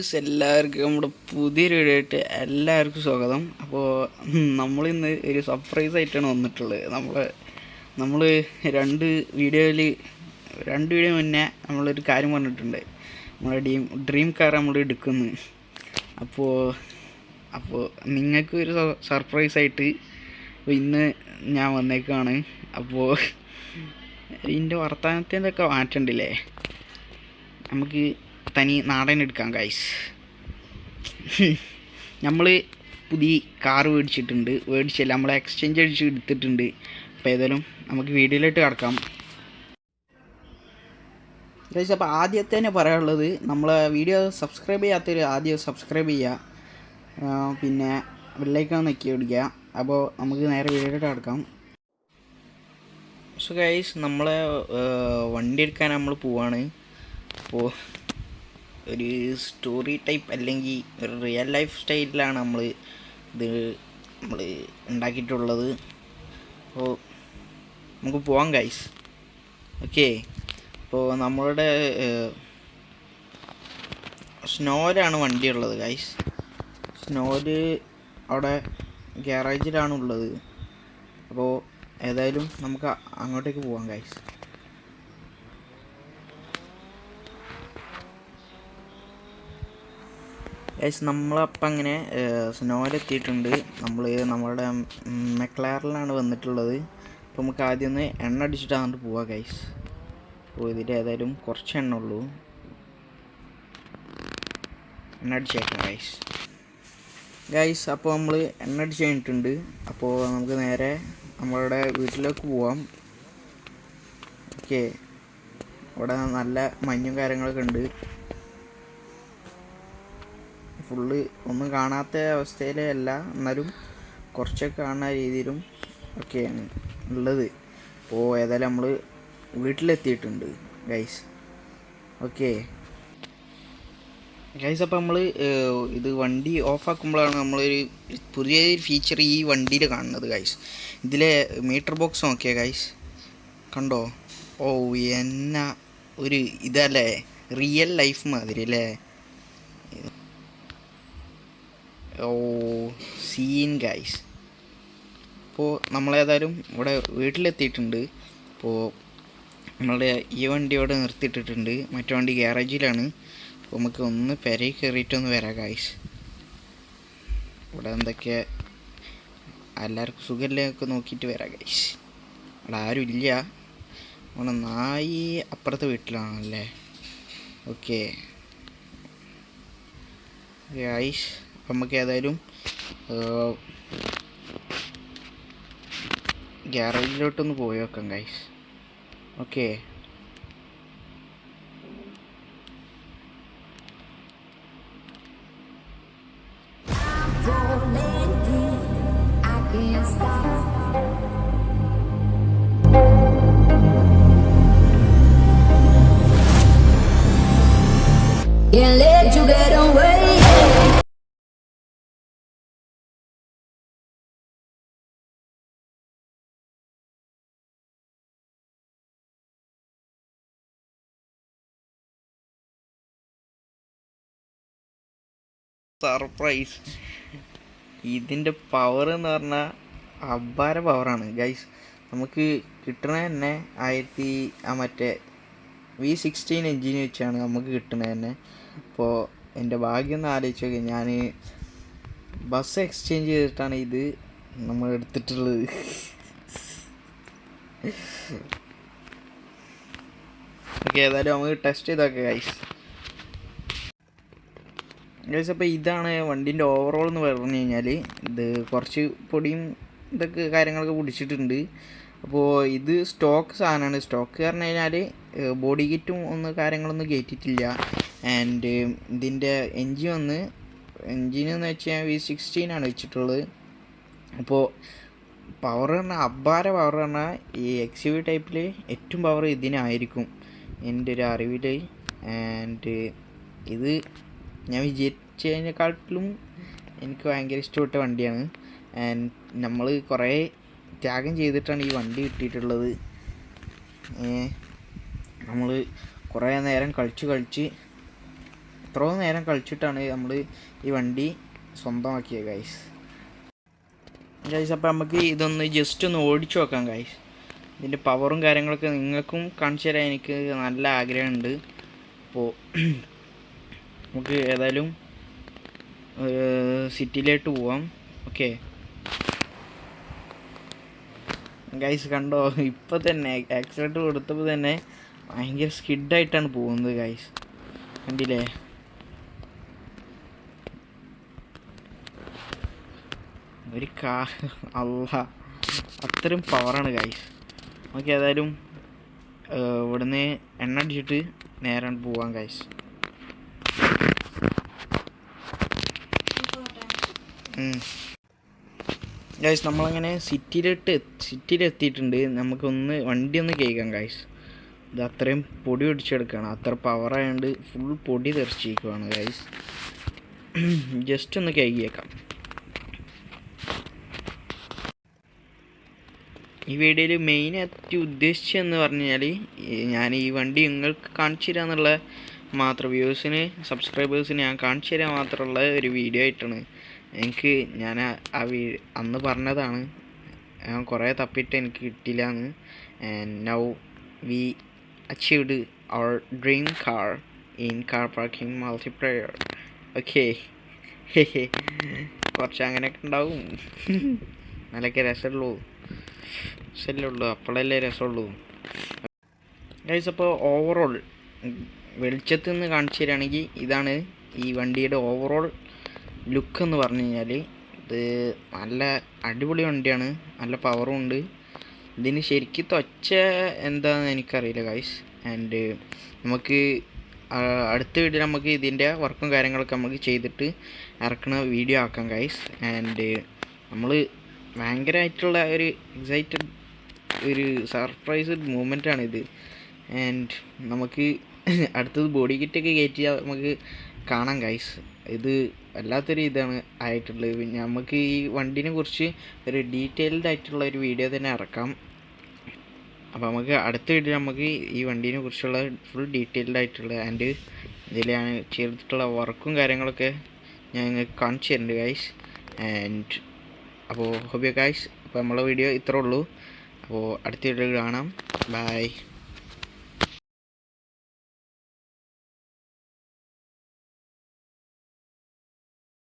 Guys എല്ലാവർക്കും നമ്മുടെ പുതിയൊരു വീഡിയോ ആയിട്ട് എല്ലാവർക്കും സ്വാഗതം. അപ്പോൾ നമ്മളിന്ന് ഒരു സർപ്രൈസ് ആയിട്ടാണ് വന്നിട്ടുള്ളത്. നമ്മൾ നമ്മൾ രണ്ട് വീഡിയോയിൽ രണ്ട് വീഡിയോ മുന്നേ നമ്മളൊരു കാര്യം പറഞ്ഞിട്ടുണ്ട്. നമ്മുടെ ഡ്രീം ഡ്രീം കാർ നമ്മൾ എടുക്കുന്നു. അപ്പോൾ അപ്പോൾ നിങ്ങൾക്ക് ഒരു സർപ്രൈസ് ആയിട്ട് ഇന്ന് ഞാൻ വന്നേക്കാണ്. അപ്പോൾ ഇതിന്റെ വർത്തമാനത്തിന്റെ ഒക്കെ മാറ്റണ്ടില്ലേ നമുക്ക് തനി നാടൻ എടുക്കാം ഗൈസ് നമ്മൾ പുതിയ കാർ മേടിച്ചിട്ടുണ്ട്. മേടിച്ചല്ല നമ്മൾ എക്സ്ചേഞ്ച് അടിച്ച് എടുത്തിട്ടുണ്ട്. അപ്പോൾ ഏതായാലും നമുക്ക് വീഡിയോയിലോട്ട് കിടക്കാം. ഗൈസ് അപ്പോൾ ആദ്യത്തെ തന്നെ പറയാനുള്ളത് നമ്മളെ വീഡിയോ സബ്സ്ക്രൈബ് ചെയ്യാത്തവർ ആദ്യം സബ്സ്ക്രൈബ് ചെയ്യുക പിന്നെ ബെല്ലൈക്കാൻ നെക്കി പിടിക്കുക അപ്പോൾ നമുക്ക് നേരെ വീഡിയോയിലോട്ട് കിടക്കാം. സോ ഗൈസ് നമ്മളെ വണ്ടി എടുക്കാൻ നമ്മൾ പോവാണ്. അപ്പോൾ ഒരു സ്റ്റോറി ടൈപ്പ് അല്ലെങ്കിൽ ഒരു റിയൽ ലൈഫ് സ്റ്റൈലിലാണ് നമ്മൾ ഇത് നമ്മൾ ഉണ്ടാക്കിയിട്ടുള്ളത്. അപ്പോൾ നമുക്ക് പോവാം ഗൈസ് ഓക്കെ അപ്പോൾ നമ്മളുടെ സ്നോയിലാണ് വണ്ടി ഉള്ളത് ഗൈസ് സ്നോയിൽ അവിടെ ഗ്യാരേജിലാണ് ഉള്ളത്. അപ്പോൾ ഏതായാലും നമുക്ക് അങ്ങോട്ടേക്ക് പോവാം ഗൈസ് ഗൈസ് നമ്മളപ്പം അങ്ങനെ സ്നോയിലെത്തിയിട്ടുണ്ട് നമ്മൾ നമ്മളുടെ മെക്ലാറിലാണ് വന്നിട്ടുള്ളത്. അപ്പോൾ നമുക്ക് ആദ്യം ഒന്ന് എണ്ണ അടിച്ചിട്ട് അങ്ങോട്ട് പോവാം ഗൈസ് അപ്പോൾ ഇതിൽ ഏതായാലും കുറച്ച് എണ്ണ ഉള്ളൂ. എണ്ണ അടിച്ചേക്കാം ഗൈസ് ഗൈസ് അപ്പോൾ നമ്മൾ എണ്ണ അടിച്ച് കഴിഞ്ഞിട്ടുണ്ട്. അപ്പോൾ നമുക്ക് നേരെ നമ്മളുടെ വീട്ടിലേക്ക് പോവാം. ഓക്കെ അവിടെ നല്ല മഞ്ഞും കാര്യങ്ങളൊക്കെ ഉണ്ട്. ഫുള്ള് ഒന്നും കാണാത്ത അവസ്ഥയിലല്ല എന്നാലും കുറച്ചൊക്കെ കാണുന്ന രീതിയിലും ഒക്കെയാണ് ഉള്ളത്. അപ്പോൾ ഏതായാലും നമ്മൾ വീട്ടിലെത്തിയിട്ടുണ്ട് ഗൈസ് ഓക്കെ ഗൈസ് അപ്പോൾ നമ്മൾ ഇത് വണ്ടി ഓഫാക്കുമ്പോഴാണ് നമ്മളൊരു പുതിയ ഫീച്ചർ ഈ വണ്ടിയിൽ കാണുന്നത് ഗൈസ് ഇതിലെ മീറ്റർ ബോക്സ് നോക്കിയാൽ ഗൈസ് കണ്ടോ? ഓ എന്നാ ഒരു ഇതല്ലേ? റിയൽ ലൈഫ് മാതിരി അല്ലേ? ഓ സീൻ ഗൈസ് അപ്പോൾ നമ്മളേതായാലും ഇവിടെ വീട്ടിലെത്തിയിട്ടുണ്ട്. അപ്പോൾ നമ്മളുടെ ഈ വണ്ടി ഇവിടെ നിർത്തിയിട്ടിട്ടുണ്ട്. മറ്റേ വണ്ടി ഗ്യാരേജിലാണ് അപ്പോൾ നമുക്ക് ഒന്ന് പെരയിൽ കയറിയിട്ടൊന്ന് വരാം ഗൈസ് ഇവിടെ എന്തൊക്കെ എല്ലാവർക്കും സുഖമില്ലൊക്കെ നോക്കിയിട്ട് വരാം ഗൈസ് അവിടെ ആരും ഇല്ല. അവിടെ നായി അപ്പുറത്തെ വീട്ടിലാണല്ലേ? ഓക്കെ ഗൈസ് അപ്പം നമുക്ക് ഏതായാലും ഗ്യാരജിലോട്ടൊന്ന് പോയി നോക്കാം guys okay Can't let you get up. Surprise. ഇതിന്റെ പവർ എന്ന് പറഞ്ഞാൽ അപാര പവറാണ് ഗൈസ് നമുക്ക് കിട്ടണ തന്നെ ആയിരത്തി മറ്റേ വി സിക്സ്റ്റീൻ എഞ്ചിന് വെച്ചാണ് നമുക്ക് കിട്ടണ തന്നെ. അപ്പോൾ എന്റെ ഭാഗ്യം ഒന്ന് ആലോചിച്ച് നോക്കി. ഞാൻ ബസ് എക്സ്ചേഞ്ച് ചെയ്തിട്ടാണ് ഇത് നമ്മൾ എടുത്തിട്ടുള്ളത്. ഓക്കെ ഏതായാലും നമുക്ക് ടെസ്റ്റ് ചെയ്തൊക്കെ ഗൈസ് ഗൈസ് അപ്പോൾ ഇതാണ് വണ്ടീന്റെ ഓവറോൾ എന്ന് പറഞ്ഞു കഴിഞ്ഞാൽ ഇത് കുറച്ച് പൊടിയും ഇതൊക്കെ കാര്യങ്ങളൊക്കെ പിടിച്ചിട്ടുണ്ട്. അപ്പോൾ ഇത് സ്റ്റോക്ക് സാധനമാണ് സ്റ്റോക്ക് പറഞ്ഞു കഴിഞ്ഞാൽ ബോഡി കിറ്റും ഒന്ന് കാര്യങ്ങളൊന്നും കയറ്റിയിട്ടില്ല ആൻഡ് ഇതിന്റെ എൻജിൻ ഒന്ന് എൻജിൻ എന്ന് വെച്ചാൽ വി സിക്സ്റ്റീൻ ആണ് വെച്ചിട്ടുള്ളത്. അപ്പോൾ പവർ പറഞ്ഞാൽ അപാര പവർ പറഞ്ഞാൽ ഈ എക്സ് യു ടൈപ്പിൽ ഏറ്റവും പവർ ഇതിനായിരിക്കും. എന്റെ ഒരു അറിവിൽ ആൻഡ് ഇത് ഞാൻ വിജയിച്ചതിനെക്കാട്ടിലും എനിക്ക് ഭയങ്കര ഇഷ്ടപ്പെട്ട വണ്ടിയാണ്. ആൻഡ് നമ്മൾ കുറേ ത്യാഗം ചെയ്തിട്ടാണ് ഈ വണ്ടി കിട്ടിയിട്ടുള്ളത്. നമ്മൾ കുറേ നേരം കളിച്ച് കളിച്ച് എത്രയോ നേരം കളിച്ചിട്ടാണ് നമ്മൾ ഈ വണ്ടി സ്വന്തമാക്കിയത് ഗൈസ് ഗൈസ് അപ്പോൾ നമുക്ക് ഇതൊന്ന് ജസ്റ്റ് ഒന്ന് ഓടിച്ചു നോക്കാം ഗൈസ് ഇതിന്റെ പവറും കാര്യങ്ങളൊക്കെ നിങ്ങൾക്കും കാണിച്ചു തരാൻ എനിക്ക് നല്ല ആഗ്രഹമുണ്ട്. അപ്പോൾ നമുക്ക് ഏതായാലും സിറ്റിയിലോട്ട് പോവാം. ഓക്കെ. ഗൈസ് കണ്ടോ? ഇപ്പോൾ തന്നെ ആക്സിഡന്റ് കൊടുത്തപ്പോൾ തന്നെ ഭയങ്കര സ്കിഡായിട്ടാണ് പോകുന്നത് ഗൈസ് കണ്ടില്ലേ? ഒരു കാ അല്ല അത്രയും പവറാണ് ഗൈസ് നമുക്ക് ഏതായാലും ഇവിടുന്ന് എണ്ണ അടിച്ചിട്ട് നേരെ പോവാം ഗൈസ് ഗൈസ് നമ്മളങ്ങനെ സിറ്റിയിലിട്ട് സിറ്റിയിൽ എത്തിയിട്ടുണ്ട് നമുക്കൊന്ന് വണ്ടി ഒന്ന് കേൾക്കാം ഗൈസ് ഇത് അത്രയും പൊടി പിടിച്ചെടുക്കുകയാണ് അത്ര പവറായതുകൊണ്ട് ഫുൾ പൊടി തെറിച്ചിരിക്കുവാണ് ഗൈസ് ജസ്റ്റ് ഒന്ന് കേൾക്കിയേക്കാം ഈ വീഡിയോയിൽ മെയിനായിട്ട് ഉദ്ദേശിച്ചതെന്ന് പറഞ്ഞു കഴിഞ്ഞാൽ ഞാൻ ഈ വണ്ടി നിങ്ങൾക്ക് കാണിച്ചു തരാമെന്നുള്ള മാത്രം വ്യൂസിന് സബ്സ്ക്രൈബേഴ്സിന് ഞാൻ കാണിച്ചു തരാൻ മാത്രമുള്ള ഒരു വീഡിയോ ആയിട്ടാണ്. എനിക്ക് ഞാൻ ആ- വീ അന്ന് പറഞ്ഞതാണ് ഞാൻ കുറേ തപ്പിയിട്ട് എനിക്ക് കിട്ടിയില്ല എന്ന് now we achieved our dream car in car parking multiplayer okay കുറച്ച് അങ്ങനെയൊക്കെ ഉണ്ടാവും. നല്ലൊക്കെ രസമുള്ളൂ. രസമല്ലേ ഉള്ളൂ. അപ്പോഴല്ലേ രസമുള്ളൂ. ഗൈസ് അപ്പോൾ ഓവറോൾ വെളിച്ചത്ത് നിന്ന് കാണിച്ചു തരികയാണെങ്കിൽ ഇതാണ് ഈ വണ്ടിയുടെ ഓവറോൾ ലുക്ക് എന്ന് പറഞ്ഞു കഴിഞ്ഞാൽ ഇത് നല്ല അടിപൊളി വണ്ടിയാണ്. നല്ല പവറും ഉണ്ട്. ഇതിന് ശരിക്കും തൊച്ച എന്താണെന്ന് എനിക്കറിയില്ല ഗൈസ് ആൻഡ് നമുക്ക് അടുത്ത വീഡിയോ നമുക്ക് ഇതിന്റെ വർക്കും കാര്യങ്ങളൊക്കെ നമുക്ക് ചെയ്തിട്ട് ഇറക്കുന്ന വീഡിയോ ആക്കാം ഗൈസ് ആൻഡ് നമ്മൾ ഭയങ്കരമായിട്ടുള്ള ഒരു എക്സൈറ്റഡ് ഒരു സർപ്രൈസ് മൂമെന്റാണ് ഇത്. ആൻഡ് നമുക്ക് അടുത്തത് ബോഡി കിറ്റൊക്കെ കയറ്റി നമുക്ക് കാണാം ഗൈസ് ഇത് വല്ലാത്തൊരു ഇതാണ് ആയിട്ടുള്ളത്. പിന്നെ നമുക്ക് ഈ വണ്ടിനെ കുറിച്ച് ഒരു ഡീറ്റെയിൽഡ് ആയിട്ടുള്ള ഒരു വീഡിയോ തന്നെ ഇറക്കാം. അപ്പോൾ നമുക്ക് അടുത്ത വീഡിയോ നമുക്ക് ഈ വണ്ടീനെ കുറിച്ചുള്ള ഫുൾ ഡീറ്റെയിൽഡ് ആയിട്ടുള്ള ആൻഡ് ഇതിൽ ഞാൻ ചെയ്തിട്ടുള്ള വർക്കും കാര്യങ്ങളൊക്കെ ഞാൻ നിങ്ങൾക്ക് കാണിച്ചു തരുന്നുണ്ട് ഗൈസ് ആൻഡ് അപ്പോൾ ഹോബിയോ ഗൈസ് അപ്പോൾ നമ്മളെ വീഡിയോ ഇത്രേ ഉള്ളൂ. അപ്പോൾ അടുത്ത വീഡിയോ കാണാം. ബൈ